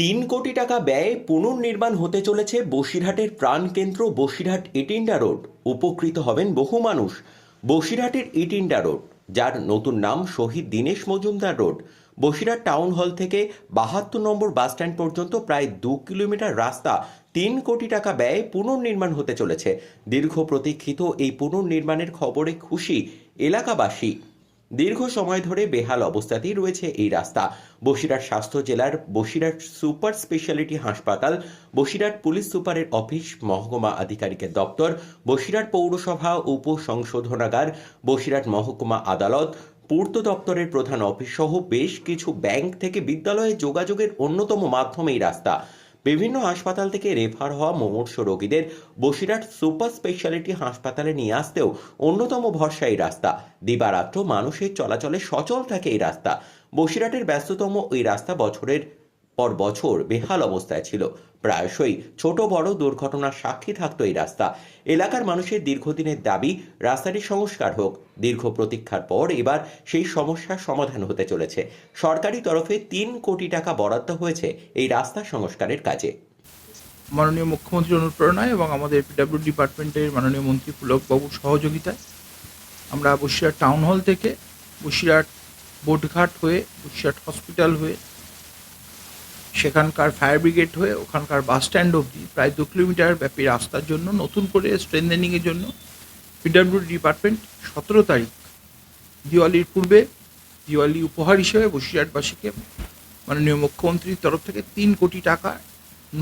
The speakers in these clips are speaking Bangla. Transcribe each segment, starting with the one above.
তিন কোটি টাকা ব্যয়ে পুনর্নির্মাণ হতে চলেছে বসিরহাটের প্রাণকেন্দ্র বসিরহাট ইটিন্ডা রোড। উপকৃত হবেন বহু মানুষ। বসিরহাটের ইটিন্ডা রোড, যার নতুন নাম Shahid Dinesh Majumdar road. Basirhat town hall থেকে বাহাত্তর নম্বর বাসস্ট্যান্ড পর্যন্ত প্রায় দু কিলোমিটার রাস্তা তিন কোটি টাকা ব্যয়ে পুনর্নির্মাণ হতে চলেছে। দীর্ঘ প্রতীক্ষিত এই পুনর্নির্মাণের খবরে খুশি এলাকাবাসী। দীর্ঘ সময় ধরে বেহাল অবস্থাতেই রয়েছে এই রাস্তা। বসিরহাট স্বাস্থ্য জেলার বসিরহাট সুপার স্পেশালিটি হাসপাতাল, বসিরহাট পুলিশ সুপারের অফিস, মহকুমা আধিকারিকের দপ্তর, বসিরহাট পৌরসভা উপ সংশোধনাগার বসিরহাট মহকুমা আদালত, পূর্ত দপ্তরের প্রধান অফিস সহ বেশ কিছু ব্যাংক থেকে বিদ্যালয়ে যোগাযোগের অন্যতম মাধ্যম এই রাস্তা। বিভিন্ন হাসপাতাল থেকে রেফার হওয়া মুমূর্ষ রোগীদের বসিরহাট সুপার স্পেশালিটি হাসপাতালে নিয়ে আসতেও অন্যতম ভরসা এই রাস্তা। দিবারাত্র মানুষের চলাচলে সচল থাকে এই রাস্তা। বসিরহাটের ব্যস্ততম এই রাস্তা বছরের পর বছর বেহাল অবস্থায় ছিল। প্রায়শই ছোট বড় দুর্ঘটনার সাক্ষী থাকতো এই রাস্তা। এলাকার মানুষের দীর্ঘদিনের দাবি রাস্তাটি সংস্কার হোক। দীর্ঘ প্রতীক্ষার পর এবার সেই সমস্যার সমাধান হতে চলেছে। সরকারি তরফে তিন কোটি টাকা বরাদ্দ হয়েছে এই রাস্তা সংস্কারের কাজে। মাননীয় মুখ্যমন্ত্রীর অনুপ্রেরণায় এবং আমাদের পিডাব্লিউ ডিপার্টমেন্টের মাননীয় মন্ত্রী পুলকবাবুর সহযোগিতায় আমরা বসিরহাট টাউন হল থেকে বসিরহাট বোটঘাট হয়ে বসিরহাট হসপিটাল হয়ে সেখানকার ফায়ার ব্রিগেড হয়ে ওখানকার বাস স্ট্যান্ড অবধি প্রায় দু কিলোমিটার ব্যাপী রাস্তার জন্য নতুন করে স্ট্রেন্থেনিংয়ের জন্য পিডাব্লিউ ডিপার্টমেন্ট সতেরো তারিখ, দিওয়ালির পূর্বে দিওয়ালি উপহার হিসেবে বসিরহাটবাসীকে মাননীয় মুখ্যমন্ত্রীর তরফ থেকে তিন কোটি টাকা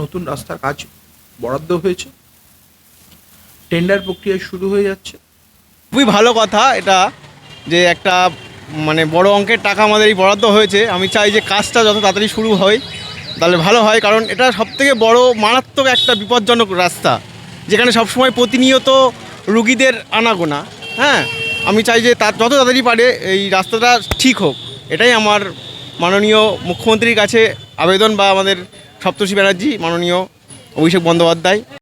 নতুন রাস্তার কাজ বরাদ্দ হয়েছে। টেন্ডার প্রক্রিয়া শুরু হয়ে যাচ্ছে। খুবই ভালো কথা এটা যে একটা মানে বড় অঙ্কের টাকা আমাদের এই বরাদ্দ হয়েছে। আমি চাই যে কাজটা যত তাড়াতাড়ি শুরু হয় তাহলে ভালো হয়, কারণ এটা সবথেকে বড় মারাত্মক একটা বিপজ্জনক রাস্তা, যেখানে সবসময় প্রতিনিয়ত রুগীদের আনাগোনা। হ্যাঁ আমি চাই যে তার যত তাড়াতাড়ি পারে এই রাস্তাটা ঠিক হোক। এটাই আমার মাননীয় মুখ্যমন্ত্রীর কাছে আবেদন বা আমাদের সপ্তর্ষি ব্যানার্জি, মাননীয় অভিষেক বন্দ্যোপাধ্যায়।